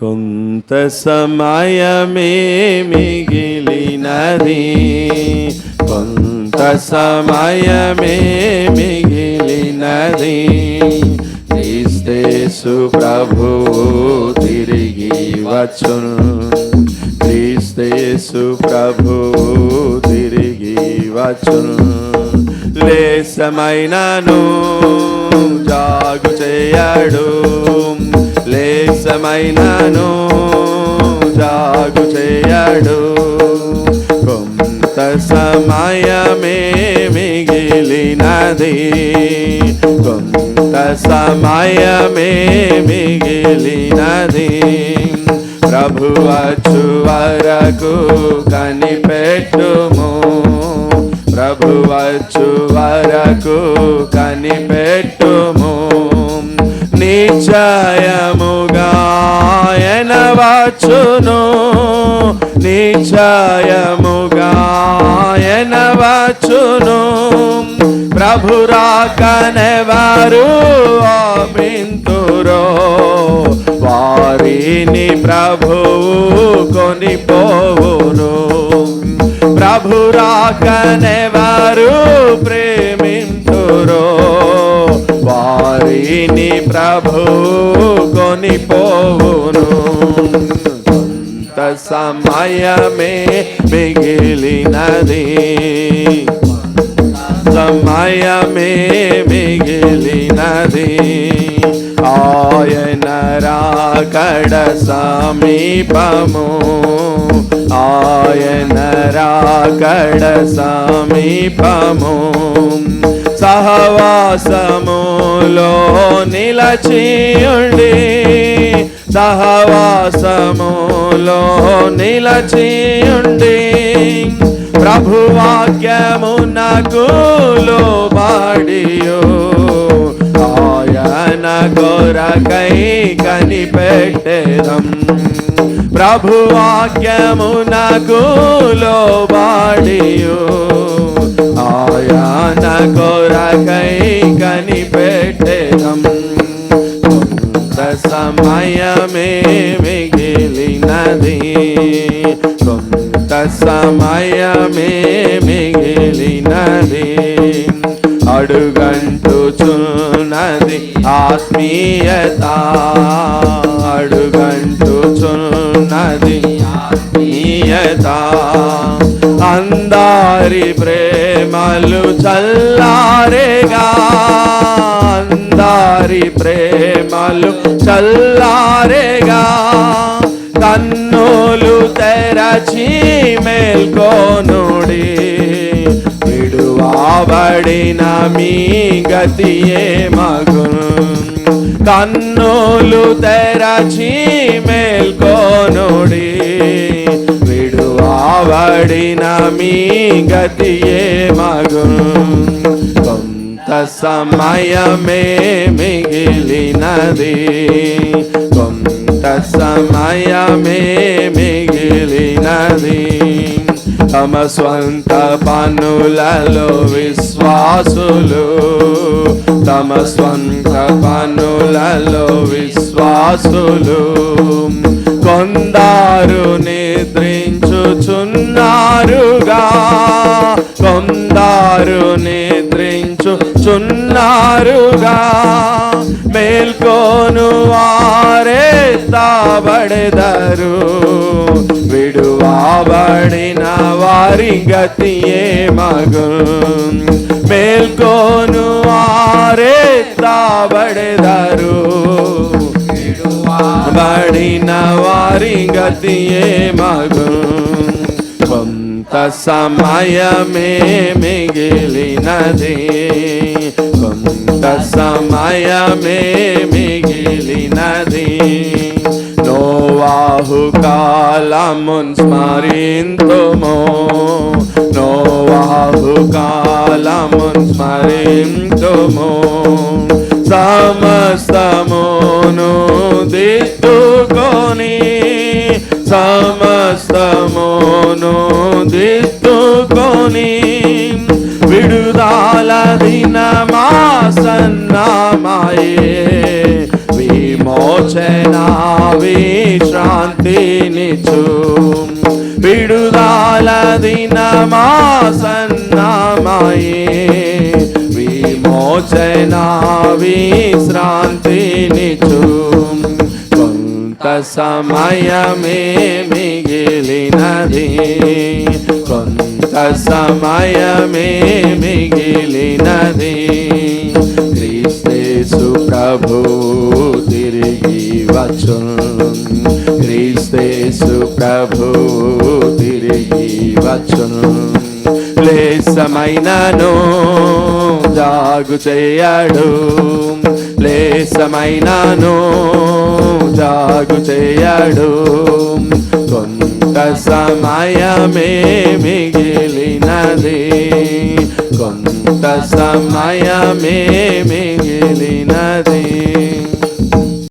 కొంత సమయమే మిగిలినది. కొంత సమయమే మిగిలినది. క్రీస్తేసు ప్రభు తిరిగి వచ్చును. క్రీస్తేసు ప్రభు తిరిగి వచ్చును. లేసమైనను జాగు చేయడు. లేసమైనను జాగు చేయడు. కొంత సమయమే మిగిలినది. కొంత సమయమే మిగిలినది. ప్రభువచ్చు వరకు కనిపెట్టుము. ప్రభువచ్చు వరకు కనిపెట్టుము. నిశ్చయము నిశ్చయముగా ఎనవచ్చును నిశ్చయముగా ఎనవచ్చును ప్రభు రాకనెవరు ఆమింతురో వారిని ప్రభువు కొనిపోవును. ప్రభు రాకనెవరు చనిపోవును. కొంత సమయమే మిగిలినది. సమయమే మిగిలినది. ఆయన రాకడ సమీపము. ఆయన రాకడ సమీపము. సహవాసము సహవాసములో నిలచియుండి సహవాసములో నిలచియుండి ప్రభువాక్యమునకు లోబడియో ఆయన కొరకై కనిపెట్టేదం. ప్రభువాక్యమునకు లోబడియో ఆయన కొరకై కనిపెట్టేదం. కొంత సమయమే మిగిలినది. కొంత సమయమే మిగిలినది. అడుగంటుచున్నది ఆత్మీయత. అడుగంటుచున్నది ఆత్మీయత. అందారి ప్రేమలు చల్లారేగా. అందారి ప్రేమలు చల్లారేగా. కన్నులు తెరచి మేల్కోనుడి. విడువాబడిన మీ గతియే మగును. కన్నులు తెరచి మేల్కోనుడి. విడువాబడిన మీ గతియే మగు. కొంత సమయమే మిగిలినది. కొంత సమయమే మిగిలినది. తమ స్వంత పనులలో విశ్వాసులు. తమ స్వంత పనులలో విశ్వాసులు. కొందారు నిద్రించుచున్నారుగా కొందారు నిద్రించుచున్నారుగా మేల్కోను వారే తాబడెదరు. విడువాబడిన వారి గతి ఏ మగు మేల్కోను వారే తాబడెదరు. విడువాబడిన వారి గతి ఏ మగు సమయమే మిగిలినది కొంత సమయమే మిగిలినది నోవాహు కాలమున్ స్మరింతుమో నోవాహు కాలమున్ స్మరింతుమో సమస్తమును దిద్దుకొని సమస్తమును దిద్దుకొని విడుదల దినమా సన్నమాయే విమోచన విశ్రాంతినిచు విడుదల దినమా సన్నమాయే విమోచన విశ్రాంతినిచు కొంత సమయమే మిగిలినది కొంత సమయమే మిగిలినది క్రీస్తేసు ప్రభు తిరిగి వచ్చు క్రీస్తేసు ప్రభు తిరిగి వచ్చును లేసమైనను జాగు చేయడు లేసమైనను జాగు చేయడు సమయమే మిగిలినది కొంత సమయమే మిగిలినది